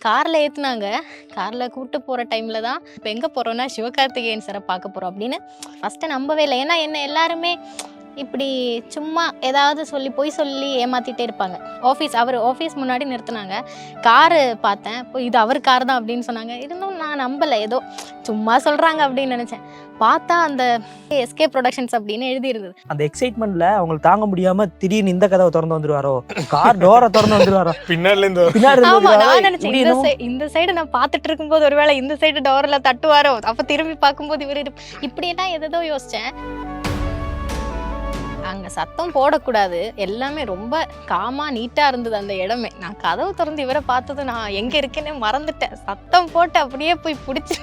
காரில் ஏற்றுனாங்க காரில் கூப்பிட்டு போகிற டைமில் தான் இப்போ எங்கே போகிறோன்னா சிவகார்த்திகேயன் சாரை பார்க்க போகிறோம் அப்படின்னு ஃபஸ்ட்டு நம்பவே இல்லை. ஏன்னா என்ன எல்லாருமே இப்படி சும்மா ஏதாவது சொல்லி பொய் சொல்லி ஏமாத்திட்டே இருப்பாங்க. ஆஃபீஸ் அவர் ஆஃபீஸ் முன்னாடி நிறுத்துனாங்க. காரு பார்த்தேன். இப்போ இது அவர் கார் தான் அப்படின்னு சொன்னாங்க. இருந்தும் நான் நம்பலை. ஏதோ சும்மா சொல்கிறாங்க அப்படின்னு நினச்சேன். பார்த்தா அந்த எஸ்கே ப்ரொடக்ஷன்ஸ் அப்படின்னு எழுதியிருந்தது. அந்த எக்ஸைட்மெண்ட்ல அவங்களுக்கு தாங்க முடியாம திடீர்னு இந்த கதவை திறந்து வந்துருவாரோ? கார் டோரை திறந்து வந்துருவாரோ? இருந்து பின்னாடி இருந்து ஆமா வந்துருவாரோ, நான் நினைச்சேன். இந்த என்னமோ- சை- இந்த சைடு நான் பார்த்துட்டு இருக்கும்போது ஒருவேளை இந்த சைடு டோர்ல தட்டுவாரோ? அப்ப திரும்பி பார்க்கும்போது இவர் இப்படியெல்லாம் எதோ யோசிச்சேன். அங்க சத்தம் போடக்கூடாது. எல்லாமே ரொம்ப காமா நீட்டா இருந்தது அந்த இடமே. நான் கதவு திறந்து இவரை பார்த்தது நான் எங்க இருக்கேன்னு மறந்துட்டேன். சத்தம் போட்டு அப்படியே போய் பிடிச்சி.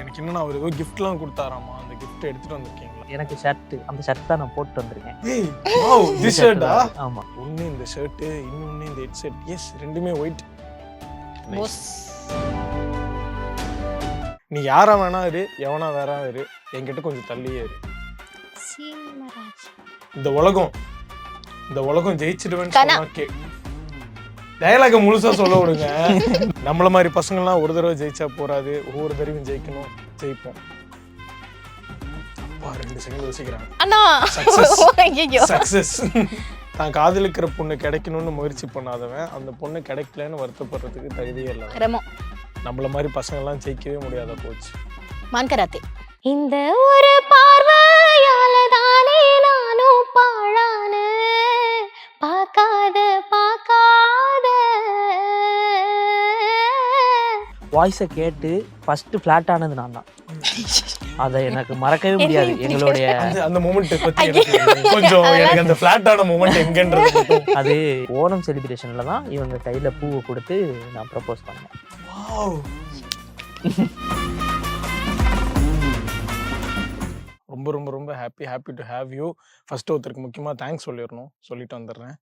எனக்கு என்னன்னா அவர் ஏதோ கிஃப்ட்லாம் கொடுத்தாராமா? அந்த கிஃப்ட் எடுத்துட்டு வந்திருக்கீங்களா? எனக்கு ஷர்ட் அந்த ஷர்ட் தான் நான் போட்டு வந்திருக்கேன். ஏய் வாவ் இந்த திஸ் ஷர்ட்டா. ஆமா. ஒன்னு இந்த ஷர்ட் இன்னொன்னு இந்த ஹெட் செட் எஸ் ரெண்டுமே ஒயிட் நீ யாரா வேணா இரு எவனா வேற இரு. என்கிட்ட கொஞ்சம் தள்ளியே இரு. இந்த உலகம் இந்த உலகம் ஜெயிச்சிடுவேன்னு டயலாக முழுசா சொல்ல விடுங்க. நம்மள மாதிரி பசங்கள்லாம் ஒரு தடவை ஜெயிச்சா போறாது. ஒவ்வொரு தடவையும் ஜெயிக்கணும் ஜெயிப்போம். அப்பா ரெண்டு செகண்ட் யோசிக்கிறாங்க. அண்ணா. சக்சஸ் தான் காதலிக்கிற பொண்ணு கிடைக்கணும்னு முயற்சி பண்ணாதவன். அந்த பொண்ணு கிடைக்கலன்னு வருத்தப்படுறதுக்கு தகுதியே இல்லை. ரெமோ நம்மள மாதிரி பசங்கள்லாம் ஜெயிக்கவே முடியாத போச்சு. மான்கராத்தே இந்த ஒரு வாய்ஸை கேட்டு ஃபர்ஸ்ட் ஃபிளாட் ஆனது நான் தான் அதை எனக்கு மறக்கவே முடியாது. எங்களுடைய அந்த மூமெண்ட் பத்தி எனக்கு கொஞ்சம் எனக்கு அந்த ஃபிளாட்டான மூமெண்ட் எங்கன்றது அது ஓணம் செலிப்ரேஷன்ல தான் இவங்க கையில பூவை கொடுத்து நான் ப்ரப்போஸ் பண்ணேன். ரொம்ப ரொம்ப ரொம்ப happy happy to have you first ஒருத்தருக்கு முக்கியமாக தேங்க்ஸ் சொல்லிடணும். சொல்லிட்டு வந்துடுறேன்.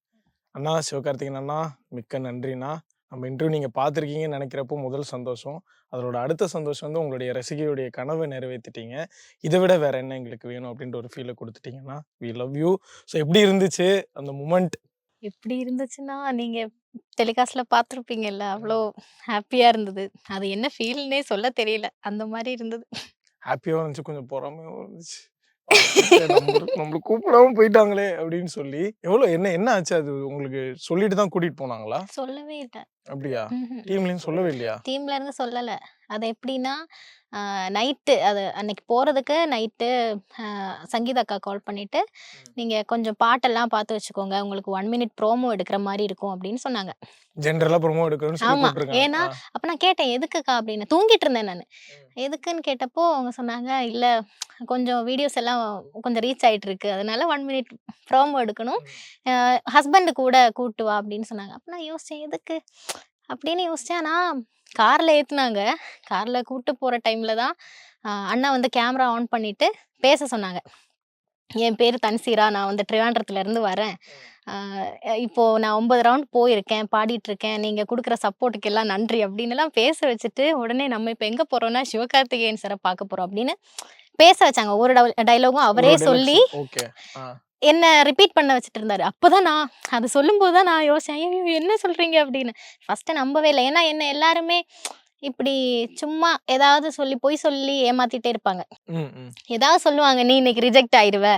அண்ணா சிவகார்த்திகேயன் அண்ணா மிக்க நன்றிண்ணா. நம்ம இன்டர்வியூ நீங்கள் பார்த்துருக்கீங்கன்னு நினைக்கிறப்போ முதல் சந்தோஷம். அதோட அடுத்த சந்தோஷம் வந்து உங்களுடைய ரசிகையுடைய கனவை நிறைவேற்றிட்டீங்க இதை விட வேற என்ன எங்களுக்கு வேணும் அப்படின்ற ஒரு ஃபீலை கொடுத்துட்டீங்கன்னா வி லவ் யூ ஸோ எப்படி இருந்துச்சு அந்த மூமெண்ட் எப்படி இருந்துச்சுன்னா நீங்க டெலிகாஸ்ட்ல பார்த்துருப்பீங்கல்ல அவ்வளோ ஹாப்பியா இருந்தது. அது என்ன ஃபீல்னே சொல்ல தெரியல. அந்த மாதிரி இருந்தது. ஹாப்பியாக இருந்துச்சு கொஞ்சம் பொறாமையாகவும் இருந்துச்சு. நம்மளுக்கு கூப்பிடாம போயிட்டாங்களே அப்படின்னு சொல்லி எவ்வளோ என்ன என்ன ஆச்சு? அது உங்களுக்கு சொல்லிட்டு தான் கூட்டிட்டு போனாங்களா? சொல்லவே இல்லை. அப்படியா? டீம்லேயும் சொல்லவே இல்லையா? டீம்ல இருந்து சொல்லலை. அது எப்படின்னா நைட்டு அது அன்னைக்கு போகிறதுக்கு நைட்டு சங்கீதா அக்கா கால் பண்ணிட்டு நீங்கள் கொஞ்சம் பாட்டெல்லாம் பார்த்து வச்சுக்கோங்க. உங்களுக்கு ஒன் மினிட் ப்ரோமோ எடுக்கிற மாதிரி இருக்கும். அப்படின்னு சொன்னாங்க. ஜென்ரலா ப்ரோமோ எடுக்கணும்னு சொல்லி ஆமா, ஏன்னா அப்போ நான் கேட்டேன் எதுக்குக்கா? அப்படின்னு. தூங்கிட்டு இருந்தேன் நான். எதுக்குன்னு கேட்டப்போ அவங்க சொன்னாங்க இல்லை கொஞ்சம் வீடியோஸ் எல்லாம் கொஞ்சம் ரீச் ஆயிட்டு இருக்கு அதனால ஒன் மினிட் ப்ரோமோ எடுக்கணும். ஹஸ்பண்டு கூட கூட்டு வா அப்படின்னு சொன்னாங்க. அப்போ நான் யோசிச்சேன் எதுக்கு? அப்படின்னு யோசிச்சேன். ஆனால் காரில் ஏற்றுனாங்க காரில் கூட்டு போகிற டைமில் தான் அண்ணா வந்து கேமரா ஆன் பண்ணிட்டு பேச சொன்னாங்க. என் பேர் தன்சீரா. நான் வந்து ட்ரிவாண்ட்ரத்துல இருந்து வரேன். ஆஹ் இப்போ நான் ஒன்பது ரவுண்ட் போயிருக்கேன் பாடிட்டு இருக்கேன் நீங்க கொடுக்குற சப்போர்ட்டுக்கு எல்லாம் நன்றி அப்படின்னு எல்லாம் பேச வச்சுட்டு உடனே நம்ம இப்போ எங்க போறோம்னா சிவகார்த்திகேயன் சாரை பார்க்க போறோம் அப்படின்னு பேச வச்சாங்க. ஒரு டைலாகும் அவரே சொல்லி என்ன ரிப்பீட் பண்ண வச்சுட்டு இருந்தாரு அப்போதான் நான் அது சொல்லும்போது தான் நான் யோசிச்சேன். ஐயோ என்ன சொல்றீங்க அப்படின்னு. ஃபர்ஸ்ட் நம்பவே இல்லை. ஏன்னா என்ன எல்லாருமே இப்படி சும்மா ஏதாவது சொல்லி பொய் சொல்லி ஏமாத்திட்டே இருப்பாங்க. ஏதாவது சொல்லுவாங்க நீ இன்னைக்கு ரிஜெக்ட் ஆயிருவ.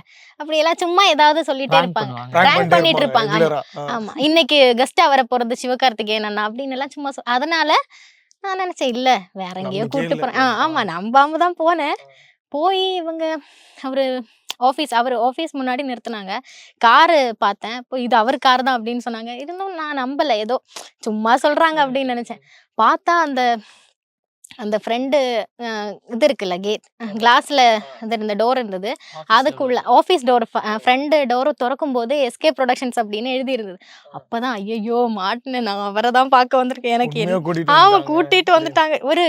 அப்படி எல்லாம் சும்மா ஏதாவது சொல்லிட்டே இருப்பாங்க. Prank பண்ணிட்டே இருப்பாங்க. ஆமா. இன்னைக்கு கெஸ்டா வர போறது சிவகார்த்திகேயன் அண்ணா அப்படின்னு எல்லாம் சும்மா அதனால நான் நினைச்சேன் இல்ல வேற எங்கேயோ இல்ல. போறேன். ஆமா. நம்பாம தான் போனேன். போய் இவங்க அவரு ஆஃபீஸ் அவர் ஆஃபீஸ் முன்னாடி நிறுத்துனாங்க. காரு பார்த்தேன். இப்போ இது அவர் கார் தான் அப்படின்னு சொன்னாங்க. இருந்தும் நான் நம்பல. ஏதோ சும்மா சொல்றாங்க அப்படின்னு நினைச்சேன். பார்த்தா அந்த அந்த ஃப்ரெண்டு இது இருக்குல்ல கேட் கிளாஸ்ல இது இருந்த டோர் இருந்தது. அதுக்குள்ள ஆஃபீஸ் டோர் ஃப்ரெண்டு டோரை திறக்கும் போது எஸ்கே ப்ரொடக்ஷன்ஸ் அப்படின்னு எழுதி இருந்தது அப்பதான் ஐயோ மாட்டினேன் நான் அவரை தான் பார்க்க வந்திருக்கேன் எனக்கு. உண்மையா கூட்டிட்டு ஆமா வந்துட்டாங்க. கூட்டிட்டு வந்துட்டாங்க. ஒரு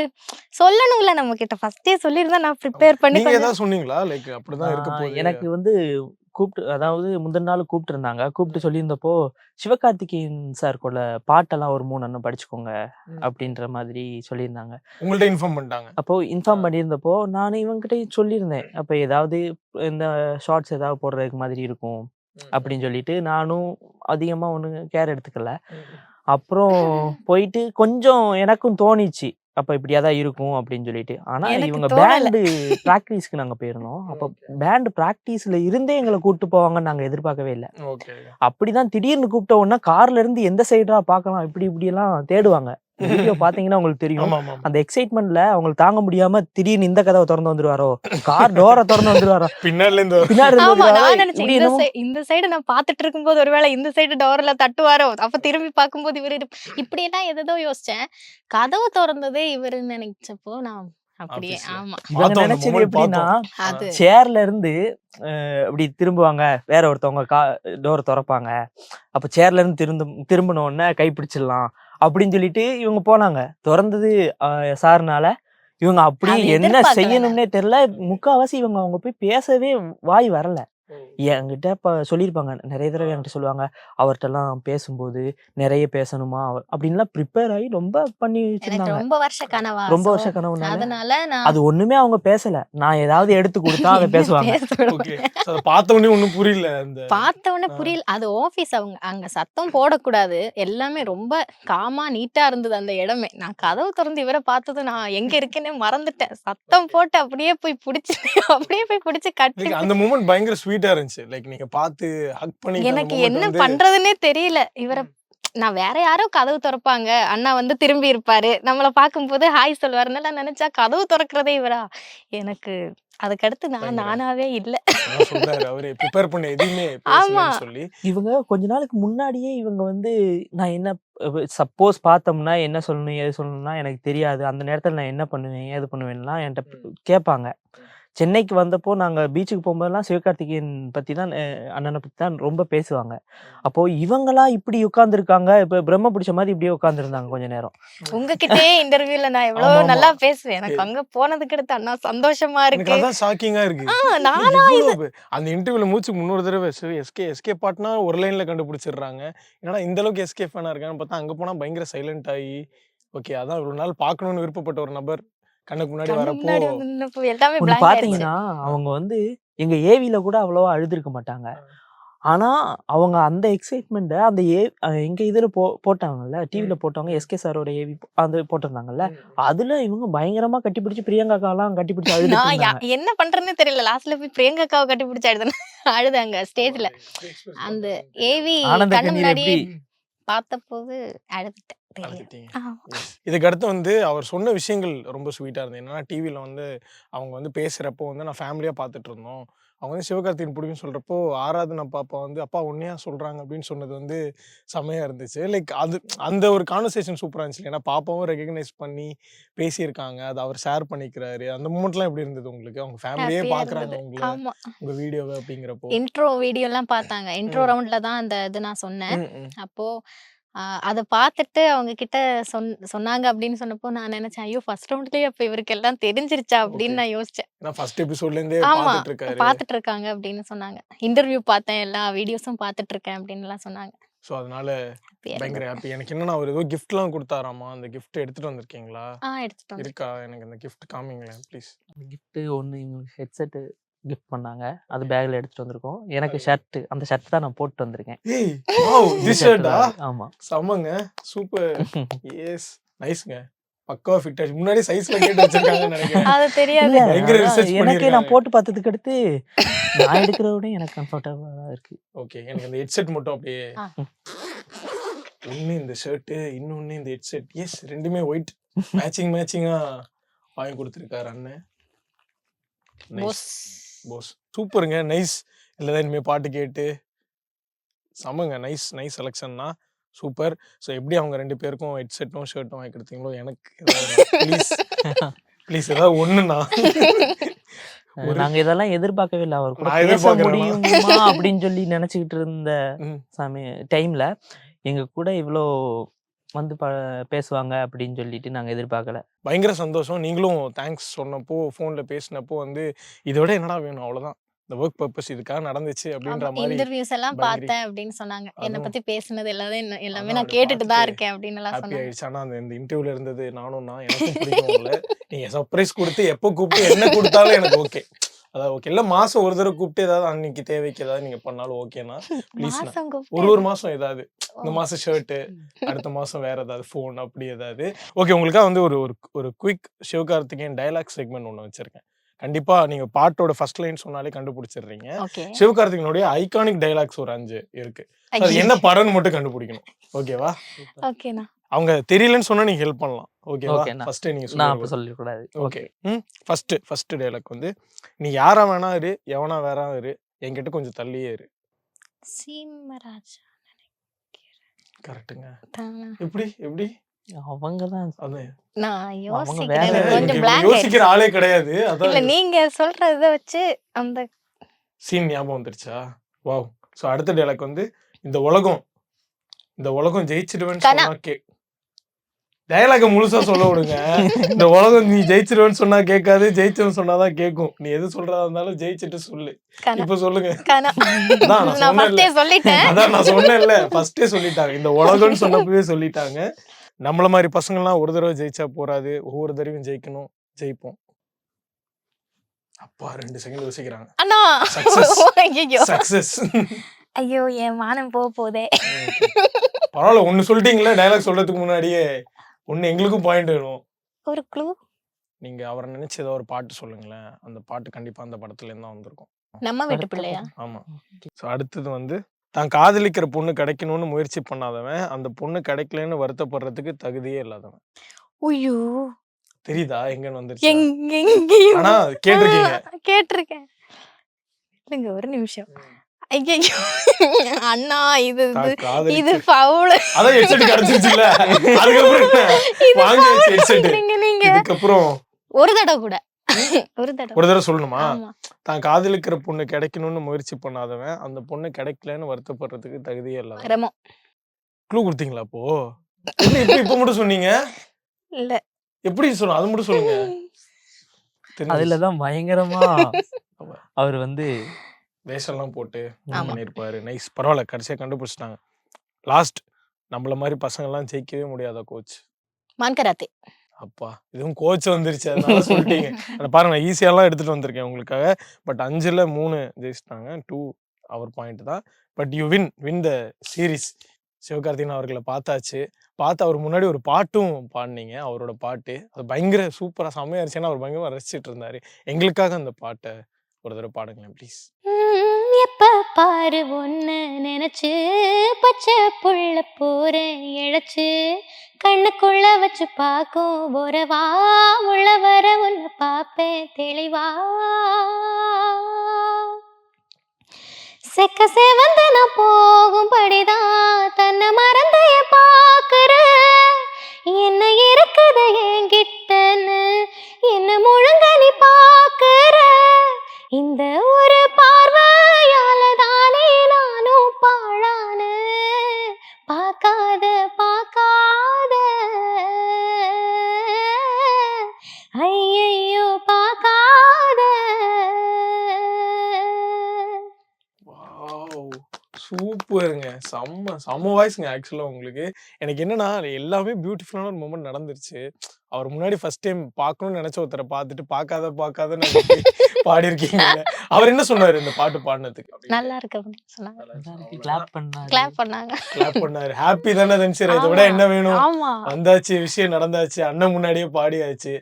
சொல்லணும்ல நம்ம கிட்ட. ஃபர்ஸ்டே சொல்லியிருந்தா நான் ப்ரிப்பேர் பண்ணி சொன்னீங்களா? லைக் அப்படிதான் எனக்கு வந்து கூப்பிட்டு அதாவது முந்தின நாள் கூப்பிட்டு இருந்தாங்க கூப்பிட்டு சொல்லியிருந்தப்போ சிவகார்த்திகேயன் சார் கூட பாட்டெல்லாம் ஒரு மூணு அண்ணன் படிச்சுக்கோங்க. அப்படின்ற மாதிரி சொல்லியிருந்தாங்க. உங்கள்ட்ட இன்ஃபார்ம் பண்ணிட்டாங்க. அப்போ இன்ஃபார்ம் பண்ணியிருந்தப்போ நான் இவங்ககிட்ட சொல்லியிருந்தேன். அப்போ ஏதாவது இந்த ஷார்ட்ஸ் ஏதாவது போடுறதுக்கு மாதிரி இருக்கும் அப்படின்னு சொல்லிட்டு நானும் அதிகமாக ஒன்றும் கேர் எடுத்துக்கல. அப்புறம் போயிட்டு கொஞ்சம் எனக்கும் தோணிச்சு. அப்ப இப்படியா தான் இருக்கும் அப்படின்னு சொல்லிட்டு. ஆனா இவங்க. பேண்டு ப்ராக்டிஸ்க்கு நாங்க போயிருந்தோம். அப்ப பேண்ட் ப்ராக்டிஸ்ல இருந்தே எங்களை கூட்டு போவாங்கன்னு நாங்க எதிர்பார்க்கவே இல்லை. அப்படிதான் திடீர்னு கூப்பிட்ட உடனே கார்ல இருந்து எந்த சைடா பார்க்கலாம் இப்படி இப்படி எல்லாம் தேடுவாங்க. வீடியோ பாத்தீங்கன்னா உங்களுக்கு தெரியும். அந்த எக்ஸைட்மெண்ட்ல அவங்களுக்கு தாங்க முடியாம திடீர்னு இந்த கதவை திறந்து வந்துருவாரோ? கார் டோரை திறந்து வந்துருவாரோ? இருந்து பின்னாடி இருந்து ஆமா வந்துருவாரோ, நான் நினைச்சேன் இப்படி இந்த சைடு நான் பாத்துட்டு இருக்கும்போது ஒருவேளை இந்த சைடு டோர்ல தட்டுவாரோ? அப்ப திரும்பி பார்க்கும்போது இவரு இப்படி எல்லாம் எதோ யோசிச்சேன். கதவு திறந்ததே இவருன்னு நினைச்சப்போ நான் அப்படியே. ஆமா. நினைச்சது எப்படின்னா சேர்ல இருந்து அஹ், இப்படி திரும்புவாங்க. வேற ஒருத்தவங்க கா டோர் திறப்பாங்க. அப்ப சேர்ல இருந்து திருந்து திரும்பின உடனே கை பிடிச்சிடலாம். அப்படின்னு சொல்லிட்டு இவங்க போனாங்க. திறந்தது சார்னால இவங்க அப்படி என்ன செய்யணும்னே தெரியல. முக்காவாசி இவங்க அவங்க போய் பேசவே வாய் வரல. என்கிட்ட இப்ப சொல்லியிருப்பாங்க. நிறைய தடவை என்கிட்ட சொல்லுவாங்க. அவர்கிட்டலாம் பேசும்போது நிறைய பேசணுமா? அவர் அப்படின்லாம் ப்ரிப்பேர் ஆகி ரொம்ப பண்ணி வச்சிருந்தாங்க. ரொம்ப வருஷ கனவா. ரொம்ப வருஷ கனவுனால அதனால நான் அது ஒண்ணுமே அவங்க பேசல. நான் ஏதாவது எடுத்து கொடுத்தா அதை பேசுவாங்க. பார்த்த உடனே ஒண்ணும் புரியல அந்த பார்த்த உடனே. புரியல. அது ஆபீஸ் அவங்க அங்க சத்தம் போடக்கூடாது. எல்லாமே ரொம்ப காமா நீட்டா இருந்தது அந்த இடமே. நான் கதவு திறந்து இவரை பார்த்தது நான் எங்க இருக்கேன்னு மறந்துட்டேன். சத்தம் போட்டு அப்படியே போய் பிடிச்சி அப்படியே போய் பிடிச்சி கட்டி அந்த மூமெண்ட் பயங்கர ஸ்வீட்டா இருந்துச்சு. லைக் நீங்க பார்த்து ஹக் பண்ணி எனக்கு என்ன பண்றதுன்னே தெரியல. இவரை நான் வேற யாரோ கதவு திறப்பாங்க. அண்ணா வந்து திரும்பி இருப்பாரு. நம்மள பார்க்கும்போது ஹாய் சொல்லுவாருன்னு நான் நினைச்சா கதவு திறக்கிறதே இவரா? எனக்கு அதுக்கடுத்து நான். நானாவே இல்ல. அவரே. ப்ரிப்பேர் பண்ண எதுவுமே ஆமா. சொல்லி. இவங்க கொஞ்ச நாளுக்கு முன்னாடியே இவங்க வந்து நான் என்ன சப்போஸ் பார்த்தோம்னா என்ன சொல்லணும் ஏது சொல்லணும்னா எனக்கு தெரியாது. அந்த நேரத்துல நான் என்ன பண்ணுவேன் ஏது பண்ணுவேன்லாம் என்கிட்ட கேட்பாங்க. சென்னைக்கு வந்தப்போ நாங்க பீச்சுக்கு போகும்போதெல்லாம் சிவகார்த்திகேயன் பத்தி தான் அண்ணனை பத்தி தான் ரொம்ப பேசுவாங்க. அப்போ இவங்களா இப்படி உட்கார்ந்துருக்காங்க இப்ப பிரம்ம பிடிச்ச மாதிரி இப்படியே உட்கார்ந்துருந்தாங்க கொஞ்ச நேரம். உங்ககிட்டே இன்டர்வியூல நான் ஆமா. நல்லா பேசுவேன். எனக்கு அங்க போனதுக்கு அடுத்து அண்ணா சந்தோஷமா இருக்கு. அதான் ஷாக்கிங்கா இருக்கு. அந்த இன்டர்வியூல மூச்சு முன்னொரு தடவை எஸ்கே எஸ்கே பாட்னா ஒரு லைன்ல கண்டுபிடிச்சிடுறாங்க. என்னடா இந்த அளவுக்கு எஸ்கே ஃபேனா இருக்கான்னு பார்த்தா அங்க போனா பயங்கர சைலண்ட் ஆகி ஓகே அதான் இவ்வளவு நாள் பார்க்கணும்னு விருப்பப்பட்ட ஒரு நபர். கண்ணுக்கு முன்னாடி வரப்போ எல்லாமே பாத்தீங்கன்னா அவங்க வந்து எங்க ஏவில கூட அவ்வளவா அழுதுருக்க மாட்டாங்க. ஆனா அவங்க அந்த எக்ஸைட்மெண்ட்டை அந்த ஏ எங்க இதுல போ போட்டாங்கல்ல டிவில போட்டவங்க எஸ்கே சாரோட ஏவி அந்த போட்டிருந்தாங்கல்ல அதுல இவங்க பயங்கரமா கட்டி பிடிச்சி பிரியங்காக்கெல்லாம் கட்டி பிடிச்சி அழுதுட்டு நான் யா- இருந்தாங்க என்ன பண்றேன்னே தெரியல. லாஸ்ட்ல போய் பிரியங்கா அக்காவை கட்டி பிடிச்சி அழுதுன அழுதாங்க ஸ்டேஜ்ல அந்த ஏவி கண்ணு முன்னாடி எப்படி? பார்த்த போது அழுதுட்டேன். இதுக்கு அடுத்து வந்து அவர் சொன்ன விஷயங்கள் ரொம்ப ஸ்வீட்டாக இருந்தது. என்னன்னா டிவியில் வந்து அவங்க வந்து பேசுகிறப்போ வந்து நான் ஃபேமிலியாக பார்த்துட்டு இருந்தோம். அவங்க வந்து சிவகார்த்திகேயன் பிடிக்கும்னு சொல்கிறப்போ ஆராதனா பாப்பா வந்து அப்பா உன்னையா சொல்கிறாங்க அப்படின்னு சொன்னது வந்து செமையாக இருந்துச்சு. லைக் அது அந்த ஒரு கான்வர்சேஷன் சூப்பராக இருந்துச்சு. ஏன்னா பாப்பாவும் ரெகக்னைஸ் பண்ணி பேசியிருக்காங்க. அதை அவர் ஷேர் பண்ணிக்கிறாரு. அந்த மூமெண்ட்லாம் எப்படி இருந்தது உங்களுக்கு? அவங்க ஃபேமிலியே பார்க்குறாங்க இருந்தது. உங்களை வீடியோவை அப்படிங்கிறப்போ. இன்ட்ரோ வீடியோ எல்லாம் பார்த்தாங்க. இன்ட்ரோ. ரவுண்ட்ல தான் அந்த இது நான் சொன்னேன். ம், அதை பார்த்துட்டு அவங்க கிட்ட சொன் சொன்னாங்க அப்படின்னு சொன்னப்போ நான் நினைச்சேன் ஐயோ ஃபர்ஸ்ட் ரவுண்ட்லயே அப்ப இவருக்கு எல்லாம் தெரிஞ்சிருச்சா? அப்படின்னு. நான் யோசிச்சேன். ஏன்னா ஃபர்ஸ்ட் எபிசோட்லேருந்தே ஆமா பார்த்துட்டு இருக்காரு பார்த்துட்டு இருக்காங்க அப்படின்னு சொன்னாங்க. இன்டர்வியூ பார்த்தேன் எல்லா வீடியோஸும் பார்த்துட்டு இருக்கேன் அப்படின்னு எல்லாம் சொன்னாங்க. ஸோ அதனால இருந்தது. பயங்கர ஹாப்பி எனக்கு என்னன்னா அவர் ஏதோ கிஃப்ட்லாம் கொடுத்தாராமா? அந்த கிஃப்ட் எடுத்துட்டு வந்திருக்கீங்களா? ஆ எடுத்துட்டு வந்து இருக்கா? எனக்கு அந்த கிஃப்ட் காமிங்களேன் ப்ளீஸ் கிஃப்ட் ஒன்று இவங்களுக்கு ஹெட்செட்டு கிஃப்ட் பண்ணாங்க. அது பேக்ல எடுத்துட்டு வந்திருக்கோம். எனக்கு. ஷர்ட் அந்த ஷர்ட் தான் நான் போட்டு வந்திருக்கேன். ஏய் வாவ் திஸ் ஷர்ட்டா. ஆமா. செம்மங்க. சூப்பர். எஸ் நைஸ்ங்க பக்காவா ஃபிட் ஆச்சு முன்னாடி சைஸ்ல கேட்டு வச்சிருக்காங்கன்னு நினைக்கிறேன். அது தெரியாது. பயங்கர research எனக்கே நான். போட்டு பார்த்ததுக்கு அடுத்து நான் எடுக்கிறத விட எனக்கு கம்ஃபர்டபுளா தான் இருக்கு. ஓகே எனக்கு அந்த ஹெட்செட் மட்டும் அப்படியே. ஒன்னு இந்த ஷர்ட் இன்னொன்னு இந்த ஹெட்செட் எஸ் ரெண்டுமே ஒயிட் மேட்சிங் மேட்சிங்கா வாங்கி கொடுத்துருக்காரு அண்ணன். நைஸ் போஸ் போஸ் சூப்பருங்க நைஸ் இல்லைதான் இனிமேல் பாட்டு கேட்டு செமங்க நைஸ் நைஸ் செலெக்ஷன்னா சூப்பர் ஸோ எப்படி அவங்க ரெண்டு பேருக்கும் ஹெட்செட்டும் ஷர்ட்டும் வாங்கி கொடுத்தீங்களோ எனக்கு ப்ளீஸ் ப்ளீஸ் ஏதாவது ஒரு- நாங்க இதெல்லாம் எதிர்பார்க்கவே இல்லை. அவர் பேச? முடியுமா அப்படின்னு சொல்லி நினைச்சுக்கிட்டு இருந்த ம். சமய டைம்ல எங்க கூட இவ்வளோ வந்து ப பேசுவாங்க அப்படின்னு சொல்லிட்டு நாங்க எதிர்பார்க்கல. பயங்கர சந்தோஷம். நீங்களும் தேங்க்ஸ் சொன்னப்போ ஃபோனில் பேசினப்போ வந்து இதோட என்னடா வேணும்? அவ்வளோதான் இந்த ஒர்க் பர்பஸ் இதுக்காக நடந்துச்சு அப்படின்ற மாதிரி இன்டர்வியூஸ் எல்லாம் பார்த்தேன் அப்படின்னு சொன்னாங்க. என்னை பத்தி பேசுனது எல்லாமே எல்லாமே நான் கேட்டுட்டு தான் இருக்கேன் அப்படின்னு எல்லாம் ஹாப்பி சொன்னாங்க. ஆயிடுச்சு. ஆனால் அந்த இந்த இன்டர்வியூல இருந்தது நானும் தான் எனக்கும் பிடிக்கும் நீங்கள் சர்ப்ரைஸ் கொடுத்து எப்போ கூப்பிட்டு என்ன கொடுத்தாலும் எனக்கு ஓகே அதான் ஓகே இல்ல மாசம் ஒரு தடவை கூப்பிட்டு ஏதாவது அன்னைக்கு தேவைக்கு ஏதாவது நீங்க பண்ணாலும் ஓகேனா ப்ளீஸ் ஒரு ஒரு மாசம் ஏதாவது. இந்த மாசம் ஷர்ட்டு அடுத்த மாசம் வேற ஏதாவது ஃபோன் அப்படி ஏதாவது. ஓகே உங்களுக்காக வந்து ஒரு ஒரு குயிக் சிவகார்த்திகேயன் டயலாக் செக்மெண்ட் ஒன்று வச்சிருக்கேன். கண்டிப்பா நீங்க பாட்டோட ஃபர்ஸ்ட் லைன் சொன்னாலே கண்டுபிடிச்சிடுறீங்க. சிவகார்த்திகனுடைய ஐகானிக் டைலாக்ஸ் ஒரு அஞ்சு இருக்கு. அது என்ன படம்னு மட்டும் கண்டுபிடிக்கணும். ஓகேவா ஓகேண்ணா அவங்க தெரியலன்னு சொன்னா நீங்க ஹெல்ப் பண்ணலாம். ஓகேவா ஃபர்ஸ்ட் நீங்க நான் அப்ப சொல்லுங்க சொல்லக்கூடாது ஓகே ம்? ஃபர்ஸ்ட் ஃபர்ஸ்ட் டைலாக் வந்து நீ யாரா வேணா இரு எவனா வேறா இரு என்கிட்ட கொஞ்சம் தள்ளியே இரு. சீமராஜா கரெக்ட்டுங்க? எப்படி? எப்படி? அவங்க தான் அது நான் யோசிக்கிறேன் கொஞ்சம் யோசிக்கிற. ஆளே கிடையாது. இல்ல அதான் நீங்க சொல்றத வச்சு அந்த சீன் ஞாபகம் வந்துருச்சா? வாவ் ஸோ அடுத்த டைலாக் வந்து இந்த உலகம் இந்த உலகம் ஜெயிச்சிடுவேன்னு. சொன்னா டயலாக முழுசா சொல்ல விடுங்க. இந்த உலகம் நீ ஜெயிச்சிடுவேன்னு சொன்னா கேட்காது ஜெயிச்சவன் சொன்னாதான் கேட்கும். நீ எது சொல்றதா இருந்தாலும் ஜெயிச்சிட்டு சொல்லு. இப்ப சொல்லுங்க. அதான் நான் சொன்னேன்ல. ஃபர்ஸ்டே சொல்லிட்டாங்க. இந்த உலகம்னு சொன்னப்பவே சொல்லிட்டாங்க. நம்மள மாதிரி பசங்கள்லாம் ஒரு தடவை ஜெயிச்சா போறாது. ஒவ்வொரு தடவையும் ஜெயிக்கணும். ஜெயிப்போம். அப்பா ரெண்டு செகண்ட் யோசிக்கிறாங்க. அண்ணா! சக்சஸ் ஐயோ என் மானம் போக போதே பரவாயில்ல ஒன்னு சொல்லிட்டீங்களே டயலாக் சொல்றதுக்கு முன்னாடியே. ஒன்னு எங்களுக்கும் பாயிண்ட் வேணும். ஒரு க்ளூ நீங்க அவரை நினைச்சு ஏதோ ஒரு பாட்டு சொல்லுங்களேன். அந்த பாட்டு கண்டிப்பா அந்த படத்துல இருந்து தான் வந்திருக்கும். நம்ம வீட்டு பிள்ளையா? ஆமா. ஸோ அடுத்தது வந்து தான் காதலிக்கிற பொண்ணு கிடைக்கணும்னு முயற்சி பண்ணாதவன் அந்த பொண்ணு கிடைக்கலன்னு வருத்தப்படுறதுக்கு தகுதியே இல்லாதவன். ஐயோ தெரியுதா? எங்கன்னு வந்துருச்சு? எங்க எங்கேயும் ஆனா கேட்டிருக்கீங்க. கேட்டிருக்கேன். இல்லைங்க ஒரு நிமிஷம். ஐயோ அண்ணா இது இது ஃபவுல் அதான் ஹெட்செட் கிடைச்சிருச்சுல அதுக்கப்புறம் ஒரு தடவை கூட. ஒரு தடவை. ஒரு தடவை சொல்லணுமா? தான் காதலிக்கிற பொண்ணு கிடைக்கணும்னு முயற்சி பண்ணாதவன் அந்த பொண்ணு கிடைக்கலன்னு வருத்தப்படுறதுக்கு தகுதியே இல்லாத ரெமோ க்ளூ கொடுத்தீங்களா அப்போ? எப்படி இப்ப இப்ப மட்டும் சொன்னீங்க? இல்ல. எப்படி சொன்ன அது மட்டும் சொல்லுங்க. அதுலதான் பயங்கரமா அவர் வந்து வேஷம்லாம் போட்டு ஆமா. பண்ணியிருப்பாரு. நைஸ். பரவாயில்ல கடைசியா கண்டுபிடிச்சிட்டாங்க. லாஸ்ட் நம்மள மாதிரி பசங்க எல்லாம் ஜெயிக்கவே முடியாதா கோச் மான்கராத்தே அப்பா இதுவும் கோச் வந்துருச்சு அதனால சொல்லிட்டீங்க. ஆனா பாருங்க நான் ஈஸியாலாம் எடுத்துட்டு வந்திருக்கேன் உங்களுக்காக. பட் அஞ்சுல மூணு ஜெயிச்சிட்டாங்க டூ அவர் பாயிண்ட் தான். But you win win the series Sivakarthikeyan அவர்களை பார்த்தாச்சு. பார்த்து அவர் முன்னாடி ஒரு பாட்டும் பாடினீங்க அவரோட பாட்டு. அது பயங்கர சூப்பரா செம்மையா இருந்துச்சுன்னா அவர் பயங்கரமா ரசிச்சிட்டு இருந்தாரு. எங்களுக்காக அந்த பாட்டை ஒரு தடவை பாடுங்களேன் ப்ளீஸ் எப்ப பாரு ஒன்ன நினைச்சு பச்சை புள்ள போறேன் இழைச்சு கண்ணுக்குள்ள வச்சு பார்க்கும் உறவா உள்ள வர உன்னை பார்ப்பேன் தெளிவா. செக்க செவந்த நான் போகும்படிதான் தன்னை மறந்தைய பார்க்குற என்ன இருக்குது செம்ம செம்ம வாய்ஸ்ங்க ஆக்சுவலாக உங்களுக்கு. எனக்கு என்னன்னா எல்லாமே பியூட்டிஃபுல்லான ஒரு மூமெண்ட் நடந்துருச்சு. அவர் முன்னாடி ஃபர்ஸ்ட் டைம் பார்க்கணும்னு நினைச்ச ஒருத்தரை பார்த்துட்டு பார்க்காத பார்க்காத பாடியிருக்கீங்க அவர் என்ன சொன்னாரு இந்த பாட்டு பாடினதுக்கு நல்லா இருக்கு அப்படின்னு சொன்னாங்க. கிளாப் பண்ணாரு. கிளாப் பண்ணாங்க. கிளாப் பண்ணாரு. ஹாப்பி தானே தனிச்சர் இதை விட. என்ன வேணும்? வந்தாச்சு விஷயம் நடந்தாச்சு அண்ணன் முன்னாடியே பாடியாச்சு.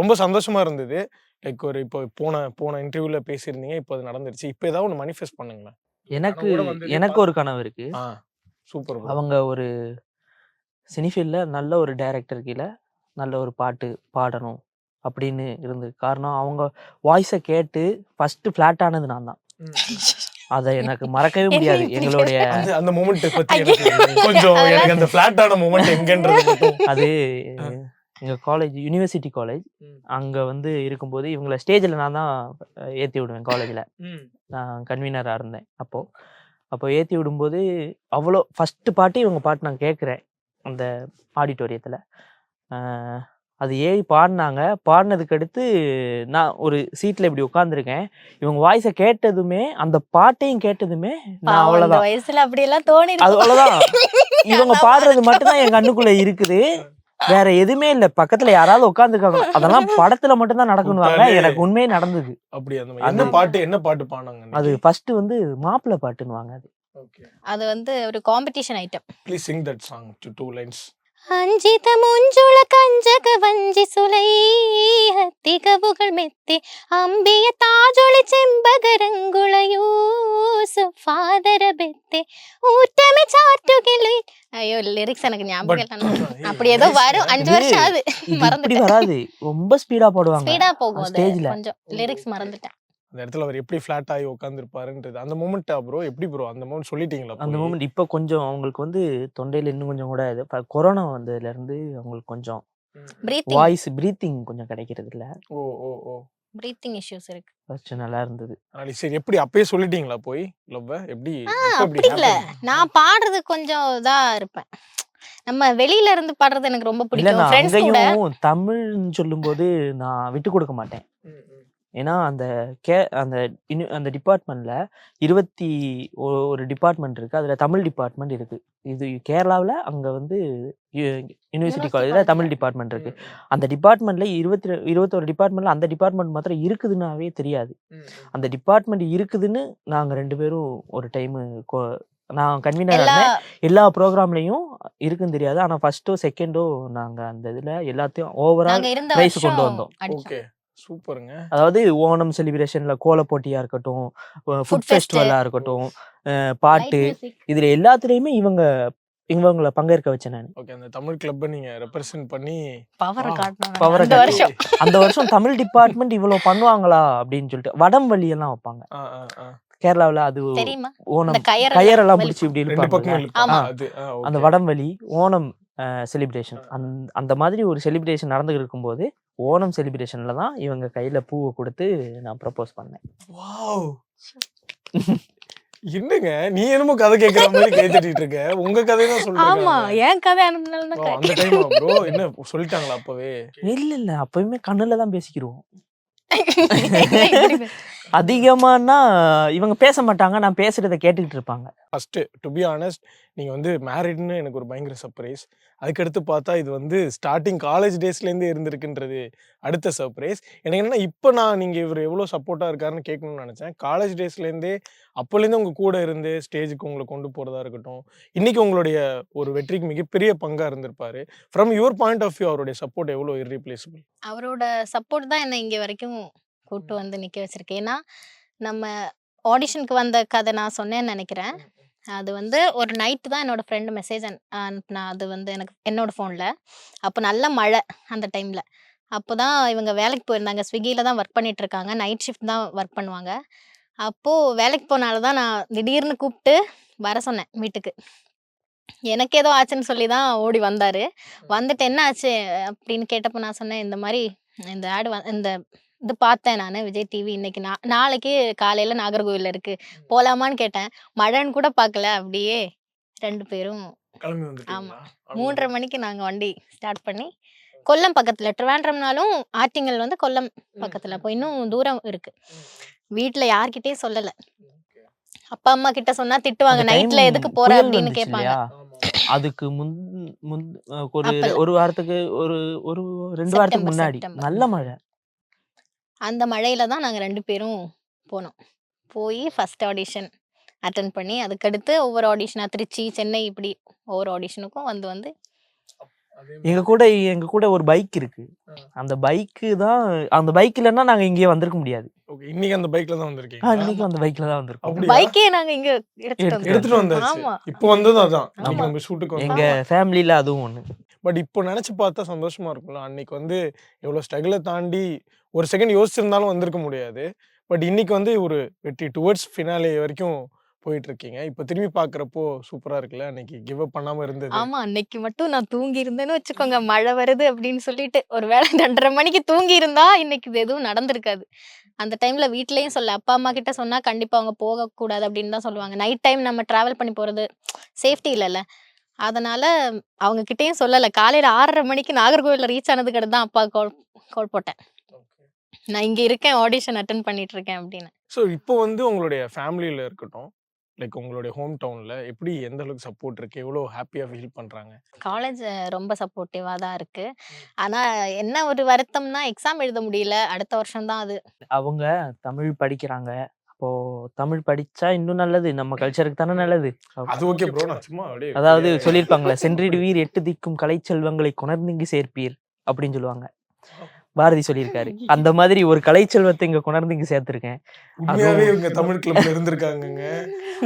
ரொம்ப சந்தோஷமா இருந்தது. லைக் ஒரு இப்போ போன போன இன்டர்வியூல பேசியிருந்தீங்க இப்போ அது நடந்துருச்சு. இப்போ ஏதாவது ஒன்று மனிஃபெஸ்ட் பண்ணுங்களேன். எனக்கு எனக்கு ஒரு கனவு இருக்கு. சூப்பர் அவங்க ஒரு சினிஃபீல்ட்ல நல்ல ஒரு டைரக்டர் கீழே நல்ல ஒரு பாட்டு பாடணும் அப்படின்னு இருந்தது காரணம் அவங்க வாய்ஸை கேட்டு ஃபர்ஸ்ட் ஃபிளாட் ஆனது நான் தான். அதை எனக்கு மறக்கவே முடியாது. எங்களுடைய அந்த மூமெண்ட் பத்தி கொஞ்சம் எனக்கு அந்த ஃபிளாட்டான மூமெண்ட் எங்கன்றது அது ஆ. எங்க காலேஜ் யுனிவர்சிட்டி காலேஜ். அங்க வந்து இருக்கும்போது இவங்கள ஸ்டேஜில் நான் தான் ஏற்றி விடுவேன் காலேஜில் நான் கன்வீனராக இருந்தேன் அப்போ. அப்போ ஏற்றி விடும்போது அவ்வளோ ஃபஸ்ட்டு பாட்டு இவங்க பாட்டு நான் கேட்குறேன் அந்த ஆடிட்டோரியத்தில் அது ஏறி பாடினாங்க. பாடினதுக்கு அடுத்து நான் ஒரு சீட்டில் இப்படி உட்காந்துருக்கேன் இவங்க வாய்ஸை கேட்டதுமே அந்த பாட்டையும் கேட்டதுமே நான் அவ்வளோதான் வயசுல அப்படி எல்லாம் தோணி அது அவ்வளோதான் இவங்க பாடுறது மட்டும்தான் என் கண்ணுக்குள்ள இருக்குது. வேற எதுவுமே இல்ல. பக்கத்துல யாராவது உட்காந்துருக்காங்க அதெல்லாம் படத்துல மட்டும் தான் நடக்கணுவாங்க எனக்கு உண்மையே நடந்தது. அப்படி அந்த பாட்டு என்ன பாட்டு பாடினாங்க அது ஃபர்ஸ்ட் வந்து மாப்பிள்ளை பாட்டுன்னுவாங்க அது. ஓகே. அது வந்து ஒரு competition item please sing that song to two lines അഞ്ചിത മുഞ്ചുള കഞ്ചക വഞ്ചി സുലൈ ഹത്തികവുകൾ മെത്തി അമ്പിയ താജൊളി ചെമ്പകരങ്കുളയൂസ് ഫാദര ബെത്തെ ഊറ്റമെ ചാറ്റുകിളി അയ്യോ லிரிக்ஸ் எனக்கு ஞாபகம் இல்லை அப்படி ஏதோ வரும் அஞ்சு வருஷம் ஆகுது மறந்துட்டேன் ரொம்ப ஸ்பீடா போடுவாங்க ஸ்பீடா போகும் கொஞ்சம் லிரிக்ஸ் மறந்துட்டேன் அந்த இடத்துல அவர் எப்படி ஃபிளாட் ஆகி உட்காந்துருப்பாருன்றது அந்த மூமெண்ட்டா ப்ரோ எப்படி ப்ரோ அந்த மூமெண்ட் சொல்லிட்டீங்களா அந்த? மூமெண்ட் இப்போ கொஞ்சம் அவங்களுக்கு வந்து தொண்டையில இன்னும் கொஞ்சம் கூட இது இப்ப கொரோனா வந்ததுல இருந்து அவங்களுக்கு கொஞ்சம் வாய்ஸ் பிரீத்திங் கொஞ்சம் கிடைக்கிறது இல்ல. ஓ ஓ ஓ. பிரீத்திங் இஷ்யூஸ் இருக்கு. ஃபர்ஸ்ட் நல்லா இருந்தது. சரி எப்படி அப்பயே சொல்லிட்டீங்களா போய்? லவ் எப்படி அப்படி இல்ல? நான் பாடுறது கொஞ்சம் இதா இருப்பேன். நம்ம வெளியில இருந்து பாடுறது எனக்கு ரொம்ப பிடிக்கும். நான் ஃப்ரெண்ட்ஸ் கூட தமிழ்னு சொல்லும்போது நான் விட்டு கொடுக்க மாட்டேன். ஏன்னா அந்த கே அந்த இனி அந்த டிபார்ட்மெண்ட்ல இருபத்தி ஒரு டிபார்ட்மெண்ட் இருக்கு. அதுல தமிழ் டிபார்ட்மெண்ட் இருக்கு. இது கேரளாவில் அங்க வந்து யூனிவர்சிட்டி காலேஜ்ல. தமிழ் டிபார்ட்மெண்ட் இருக்கு. அந்த டிபார்ட்மெண்ட்ல இருபத்தி இருபத்தொரு டிபார்ட்மெண்ட்ல அந்த டிபார்ட்மெண்ட் மாத்திரம் இருக்குதுன்னாவே தெரியாது. அந்த டிபார்ட்மெண்ட் இருக்குதுன்னு நாங்க ரெண்டு பேரும் ஒரு டைம் நான் கன்வீனர் இருந்தேன் எல்லா ப்ரோக்ராம்லயும் இருக்குன்னு தெரியாது. ஆனா ஃபர்ஸ்டோ செகண்டோ நாங்க அந்த இதுல எல்லாத்தையும் ஓவரால் வருஷம் கொண்டு வந்தோம். ஓகே. சூப்பருங்க. அதாவது ஓணம் செலிப்ரேஷன்ல கோல போட்டியா இருக்கட்டும் ஃபுட். ஃபெஸ்டிவலா இருக்கட்டும் பாட்டு. இதுல எல்லாத்துலயுமே இவங்க இவங்கள பங்கேற்க வச்சேன் நான். ஓகே அந்த தமிழ் கிளப்பை நீங்க ரெப்ரசென்ட் பண்ணி பவர். காட்டணும் அந்த வருஷம். அந்த வருஷம் தமிழ் டிபார்ட்மெண்ட் இவ்வளவு பண்ணுவாங்களா அப்படின்னு சொல்லிட்டு வடம் வலி எல்லாம் வைப்பாங்க. கேரளாவுல அது ஓணம் கயர் கயரெல்லாம் பிடிச்சி இப்படி இருப்பாங்க அந்த okay. வடம்வலி ஓணம் செலிப்ரேஷன். அந் அந்த மாதிரி ஒரு செலிப்ரேஷன் நடந்துட்டு இருக்கும்போது ஓணம் செலிப்ரேஷன்ல தான் இவங்க கையில பூவை கொடுத்து நான் ப்ரப்போஸ் பண்ணேன். Wow. என்னங்க? நீ என்னமோ கதை கேக்குற மாதிரி கை தட்டிட்டு இருக்க. உங்க கதை தான் ஆமா சொல்றேன் ஏன் கதை அனுப்பினாலும் ஓ, அந்த டைம் ப்ரோ என்ன சொல்லிட்டாங்களா அப்பவே? இல்ல இல்ல அப்பயுமே கண்ணுல தான் பேசிக்கிருவோம். அதிகமானா இவங்க பேச மாட்டாங்க நான் பேசுறத கேட்டுக்கிட்டு இருப்பாங்க. ஃபர்ஸ்ட் டு பி ஆனஸ்ட் நீங்க வந்து மேரிட்னு எனக்கு ஒரு பயங்கர சர்ப்ரைஸ் அதுக்கடுத்து பார்த்தா இது வந்து ஸ்டார்டிங் காலேஜ் டேஸ்லேருந்தே இருந்திருக்குன்றது அடுத்த சர்ப்ரைஸ் எனக்கு என்னன்னா இப்போ நான் நீங்கள் இவர் எவ்வளோ சப்போர்ட்டாக இருக்காருன்னு கேட்கணும்னு நினச்சேன். காலேஜ் டேஸ்லேருந்தே அப்போலேருந்து உங்கள் கூட இருந்து ஸ்டேஜுக்கு உங்களை கொண்டு போகிறதா இருக்கட்டும் இன்னைக்கு உங்களுடைய ஒரு வெற்றிக்கு மிகப்பெரிய பங்காக இருந்திருப்பாரு. From your point of view அவருடைய சப்போர்ட் எவ்வளோ irreplaceable? அவரோட சப்போர்ட் தான் என்ன இங்க வரைக்கும் கூட்டு வந்து நிக்க வச்சிருக்கு ஏன்னா நம்ம ஆடிஷனுக்கு வந்த கதை நான் சொன்னேன்னு நினைக்கிறேன். அது வந்து ஒரு நைட்டு தான் என்னோட ஃப்ரெண்டு மெசேஜ் அனுப்புனா அது வந்து எனக்கு என்னோட ஃபோனில். அப்போ நல்ல மழை அந்த டைமில். அப்போ தான் இவங்க வேலைக்கு போயிருந்தாங்க. ஸ்விக்கியில் தான் ஒர்க் பண்ணிட்டு இருக்காங்க. நைட் ஷிஃப்ட் தான் ஒர்க் பண்ணுவாங்க. அப்போது வேலைக்கு போனால தான் நான் திடீர்னு கூப்பிட்டு வர சொன்னேன் வீட்டுக்கு. எனக்கு ஏதோ ஆச்சுன்னு சொல்லி தான் ஓடி வந்தார். வந்துட்டு என்ன ஆச்சு? அப்படின்னு கேட்டப்போ நான் சொன்னேன் இந்த மாதிரி இந்த ஆடு இந்த இது பார்த்தேன் நான் விஜய் டிவி இன்னைக்கு. நா நாளைக்கு காலையில் நாகர்கோவிலில் இருக்கு. போகலாமான்னு கேட்டேன். மழைன்னு கூட பார்க்கல அப்படியே ரெண்டு பேரும் வந்துட்டீங்களா? மூன்றரை மணிக்கு நாங்கள் வண்டி ஸ்டார்ட் பண்ணி கொல்லம் பக்கத்தில் ட்ரிவாண்ட்ரம்னாலும் ஆட்டிங்கல் வந்து கொல்லம் பக்கத்தில். அப்போ இன்னும் தூரம் இருக்கு. வீட்டில் யார்கிட்டயும் சொல்லலை. அப்பா அம்மா கிட்ட சொன்னா திட்டுவாங்க. நைட்ல எதுக்கு போற அப்படின்னு கேட்பாங்க? அதுக்கு முன் முன் ஒரு. ஒரு வாரத்துக்கு ஒரு ஒரு ரெண்டு வாரத்துக்கு முன்னாடி. நல்ல மழை. அந்த மழையில தான் நாங்கள் ரெண்டு பேரும் போனோம். போய் ஃபர்ஸ்ட் ஆடிஷன் அட்டன் பண்ணி அதுக்கடுத்து ஒவ்வொரு ஆடிஷனாக திருச்சி சென்னை இப்படி ஒவ்வொரு ஆடிஷனுக்கும் வந்து வந்து எங்க கூட எங்க கூட ஒரு பைக் இருக்கு. அந்த பைக்கு தான் அந்த பைக் இல்லைன்னா நாங்க இங்கேயே வந்திருக்க முடியாது. ஓகே இன்னைக்கு அந்த பைக்ல தான் வந்திருக்கீங்க இன்னைக்கு அந்த பைக்ல தான் வந்திருக்கோம்? பைக்கே நாங்க இங்க எடுத்துட்டு வந்தாச்சு. இப்போ வந்தது அதான். நம்ம ஷூட்டுக்கு எங்க ஃபேமிலியில அதுவும் ஒண்ணு. பட் இப்போ நினைச்சு பார்த்தா சந்தோஷமா இருக்கும்ல. அன்னைக்கு வந்து எவ்வளவு ஸ்ட்ரகிளை தாண்டி ஒரு செகண்ட் யோசிச்சிருந்தாலும் வந்திருக்க முடியாது. பட் இன்னைக்கு வந்து ஒரு வெற்றி டுவர்ட்ஸ் ஃபினாலே வரைக்கும் போயிட்டு இருக்கீங்க இப்போ திரும்பி பாக்குறப்போ சூப்பரா இருக்குல்ல? அன்னைக்கு கிவ் அப் பண்ணாம இருந்தது. ஆமா அன்னைக்கு மட்டும் நான் தூங்கி இருந்தேன்னு வச்சுக்கோங்க. மழை வருது அப்படின்னு சொல்லிட்டு ஒரு வேளை ரெண்டரை மணிக்கு தூங்கி இருந்தா இன்னைக்கு இது எதுவும் நடந்திருக்காது. அந்த டைம்ல வீட்லயும் சொல்ல அப்பா அம்மா கிட்ட சொன்னா கண்டிப்பா அவங்க போக கூடாது அப்படின்னு தான் சொல்லுவாங்க. நைட் டைம் நம்ம டிராவல் பண்ணி போறது சேஃப்டி இல்லைல்ல. அதனால அவங்க கிட்டேயும் சொல்லலை. காலையில ஆறரை மணிக்கு நாகர்கோவில்ல ரீச் ஆனதுக்கு தான் அப்பா கோல் கோல் போட்டேன். நான் இங்க இருக்கேன் ஆடிஷன் அட்டன் பண்ணிட்டு இருக்கேன் அப்படின்னு. ஸோ இப்போ வந்து உங்களுடைய ஃபேமிலியில இருக்கட்டும் லைக் உங்களுடைய ஹோம் டவுன்ல எப்படி எந்த அளவுக்கு சப்போர்ட் இருக்கு? எவ்வளோ ஹாப்பியா ஃபீல் பண்றாங்க? காலேஜ் ரொம்ப சப்போர்ட்டிவாக தான் இருக்கு. ஆனால் என்ன ஒரு வருத்தம்னா எக்ஸாம் எழுத முடியல. அடுத்த வருஷம் தான் அது. அவங்க தமிழ் படிக்கிறாங்க. அப்போ தமிழ் படிச்சா இன்னும் நல்லது. நம்ம கல்ச்சருக்கு தானே நல்லது. அது ஓகே ப்ரோ நான் சும்மா அப்படியே அதாவது சொல்லியிருப்பாங்களே சென்றிடுவீர் எட்டு திக்கும் கலைச்செல்வங்களை கொணர்ந்திங்கு சேர்ப்பீர் அப்படின்னு சொல்லுவாங்க. பாரதி சொல்லியிருக்காரு. அந்த மாதிரி ஒரு கலைச்செல்வத்தை இங்க கொணர்ந்து இங்க சேர்த்திருக்கேன். உண்மையாவே இவங்க தமிழ் கிளப்ல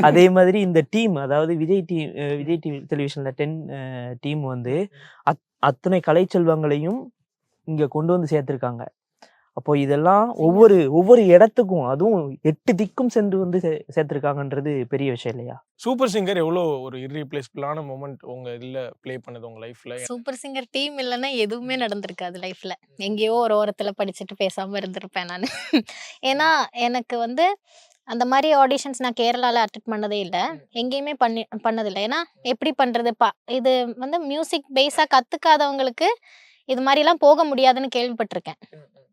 அதே மாதிரி இந்த டீம் அதாவது விஜய் டி அஹ் விஜய் டிவி டெலிவிஷன்ல டென் டீம் வந்து அத் அத்தனை கலைச்செல்வங்களையும் இங்க கொண்டு வந்து சேர்த்திருக்காங்க. அப்போ இதெல்லாம் ஒவ்வொரு ஒவ்வொரு இடத்துக்கும் அதுவும் எட்டு திக்கும் சென்று வந்து சே- சேர்த்திருக்காங்கன்றது பெரிய விஷயம் இல்லையா? சூப்பர் சிங்கர் எவ்வளோ ஒரு இர்ரீப்ளேஸ்பிளான மூமெண்ட் உங்க இதுல ப்ளே பண்ணது உங்க லைஃப்ல சூப்பர் சிங்கர் டீம் இல்லைன்னா எதுவுமே நடந்திருக்காது லைஃப்ல எங்கேயோ ஒரு ஓரத்துல படிச்சுட்டு பேசாம இருந்திருப்பேன் நான். ஏன்னா எனக்கு வந்து அந்த மாதிரி ஆடிஷன்ஸ் நான் கேரளால அட்டென்ட் பண்ணதே இல்லை. எங்கேயுமே பண்ணி பண்ணதில்லை. ஏன்னா எப்படி பண்றது? பா இது வந்து மியூசிக் பேஸா கத்துக்காதவங்களுக்கு இது மாதிரி எல்லாம் போக முடியாதுன்னு கேள்விப்பட்டிருக்கேன்.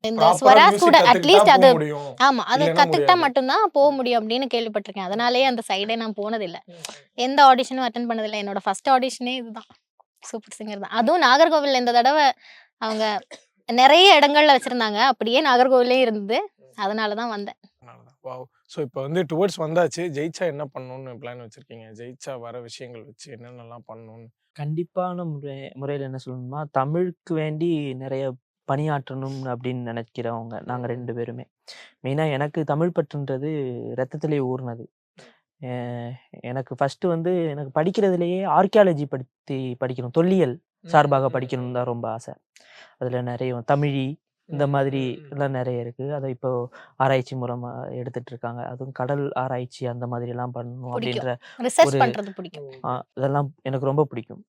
இந்த ஸ்வராஸ் கூட அட்லீஸ்ட் அது ஆமா அது கத்துக்கிட்டா. மட்டும்தான் போக முடியும் அப்படின்னு கேள்விப்பட்டிருக்கேன். அதனாலேயே அந்த சைடே நான் போனதில்லை. எந்த ஆடிஷனும் அட்டன் பண்ணதில்லை. என்னோட ஃபர்ஸ்ட் ஆடிஷனே இதுதான். சூப்பர் சிங்கர் தான். அதுவும் நாகர்கோவில்ல இந்த தடவை அவங்க நிறைய இடங்கள்ல வச்சிருந்தாங்க. அப்படியே நாகர்கோவிலே இருந்தது அதனால தான் வந்தேன் வாவ் ஸோ இப்போ வந்து டுவர்ட்ஸ் வந்தாச்சு. ஜெயிச்சா என்ன பண்ணணும்னு பிளான் வச்சிருக்கீங்க? ஜெயிச்சா வர விஷயங்கள் வச்சு என்னென்னலாம் பண்ணணும்னு? கண்டிப்பான முறை முறையில் என்ன சொல்லணும்னா தமிழுக்கு வேண்டி நிறைய பணியாற்றணும் அப்படின்னு நினைக்கிறவங்க நாங்கள் ரெண்டு பேருமே. மெயினாக எனக்கு தமிழ் பற்றுன்றது ரத்தத்திலே ஊறினது. அஹ் எனக்கு ஃபஸ்ட்டு வந்து எனக்கு படிக்கிறதுலேயே ஆர்கியாலஜி பற்றி படிக்கணும். தொல்லியல் சார்பாக படிக்கணும் தான் ரொம்ப ஆசை. அதில் நிறைய தமிழி இந்த மாதிரி எல்லாம் நிறைய இருக்குது அதை இப்போ ஆராய்ச்சி மூலமா எடுத்துட்டு இருக்காங்க. அதுவும் கடல் ஆராய்ச்சி அந்த மாதிரி எல்லாம் பண்ணணும். அப்படின்ற ஒரு- இதெல்லாம் எனக்கு ரொம்ப பிடிக்கும்.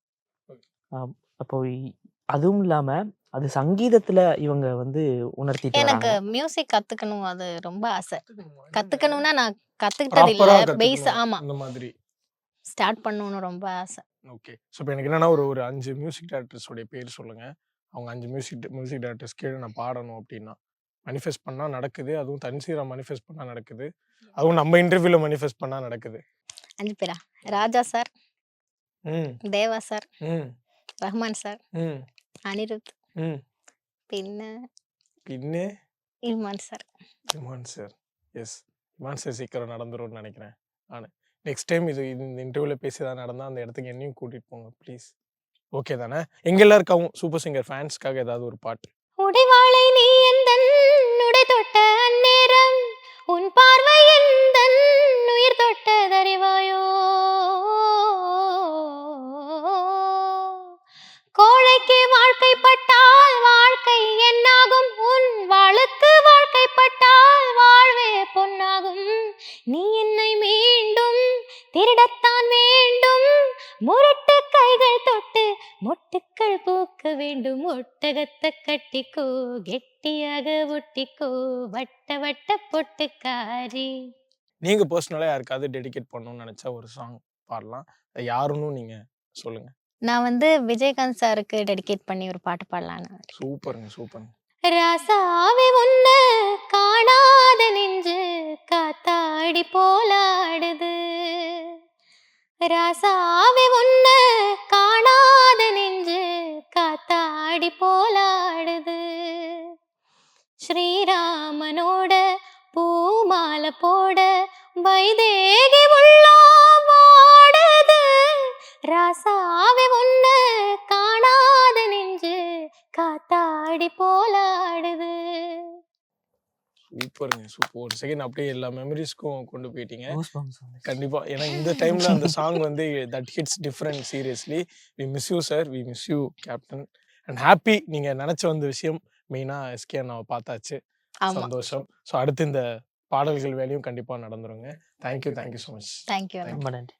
அப்போ அதுவும் இல்லாம அது சங்கீதத்துல இவங்க வந்து உணர்த்திட்டு எனக்கு வராங்க. மியூசிக் கத்துக்கணும் அது ரொம்ப ஆசை. கத்துக்கணும்னா நான் கத்துக்கிட்டது இல்ல ப்ராப்பரா பேஸ் ஆமா. அந்த மாதிரி. ஸ்டார்ட் பண்ணணும்னு ரொம்ப ஆசை. ஓகே ஸோ இப்போ எனக்கு என்னன்னா ஒரு ஒரு அஞ்சு மியூசிக் டேரக்டர்ஸோடைய பேர் சொல்லுங்க. அவங்க அஞ்சு மியூசிக் மியூசிக் டேரக்டர்ஸ் கீழே நான் பாடணும் அப்படின்னா மனிஃபெஸ்ட் பண்ணால் நடக்குது. அதுவும் தனிசீரா மனிஃபெஸ்ட் பண்ணால் நடக்குது. அதுவும் நம்ம இன்டர்வியூவில் மனிஃபெஸ்ட் பண்ணால் நடக்குது. அஞ்சு பேரா? ராஜா சார் ம். தேவா சார் ம். ரஹ்மான் சார். ம். அனிருத் ம் പിന്നെ പിന്നെ ഇൽമാൻ sir Imman sir yes Imman sir சீக்கிரம் நடந்துரும்னு நினைக்கிறேன் நான் நெக்ஸ்ட் டைம் இது இது இந்த இன்டர்வியூவில் பேசி தான் நடந்தால் அந்த இடத்துக்கு என்னையும் கூட்டிகிட்டு போங்க ப்ளீஸ் ஓகே தானே எங்க எல்லாருக்காகவும் சூப்பர் சிங்கர் ஃபேன்ஸ்க்காக ஏதாவது ஒரு பாட்டு உடைவாளை நீ மொட்டுக்கள் பூக்க வேண்டும் ஒட்டகத்தை கட்டிக்கோ கெட்டியாக ஒட்டிக்கோ வட்ட வட்ட பொட்டுக்காரி. நீங்கள் பர்சனலாக யாருக்காவது டெடிகேட் பண்ணணும்னு நினச்சா ஒரு சாங் பாடலாம். யாருன்னு நீங்கள் சொல்லுங்கள் நான் வந்து விஜயகாந்த் சாருக்கு டெடிகேட் பண்ணி ஒரு பாட்டு பாடலான்னு சூப்பருங்க சூப்பருங்க. ராசாவே உன்ன காணாத நெஞ்சு காத்தாடி போலாடுது. ராசாவே உன்ன காணாத நெஞ்சு காத்தாடி போலாடுது. ஸ்ரீராமனோட பூமாலை போட வைதேகி உள்ளம் வாடுது. ராசாவே உன்ன காணாத நெஞ்சு காத்தாடி போலாடுது. சூப்பருங்க சூப்பர். ஒரு செகண்ட் அப்படியே எல்லா மெமரிஸ்க்கும் கொண்டு போயிட்டீங்க. கண்டிப்பா. ஏன்னா இந்த டைம்ல அந்த சாங் வந்து that hits different seriously we miss you sir we miss you captain and happy நீங்க நினைச்ச வந்த விஷயம் மெயினா எஸ்கே நான் பார்த்தாச்சு. சந்தோஷம். ஸோ அடுத்து இந்த பாடல்கள் வேலையும் கண்டிப்பா நடந்துருங்க. Thank you thank you so much thank you ரொம்ப நன்றி.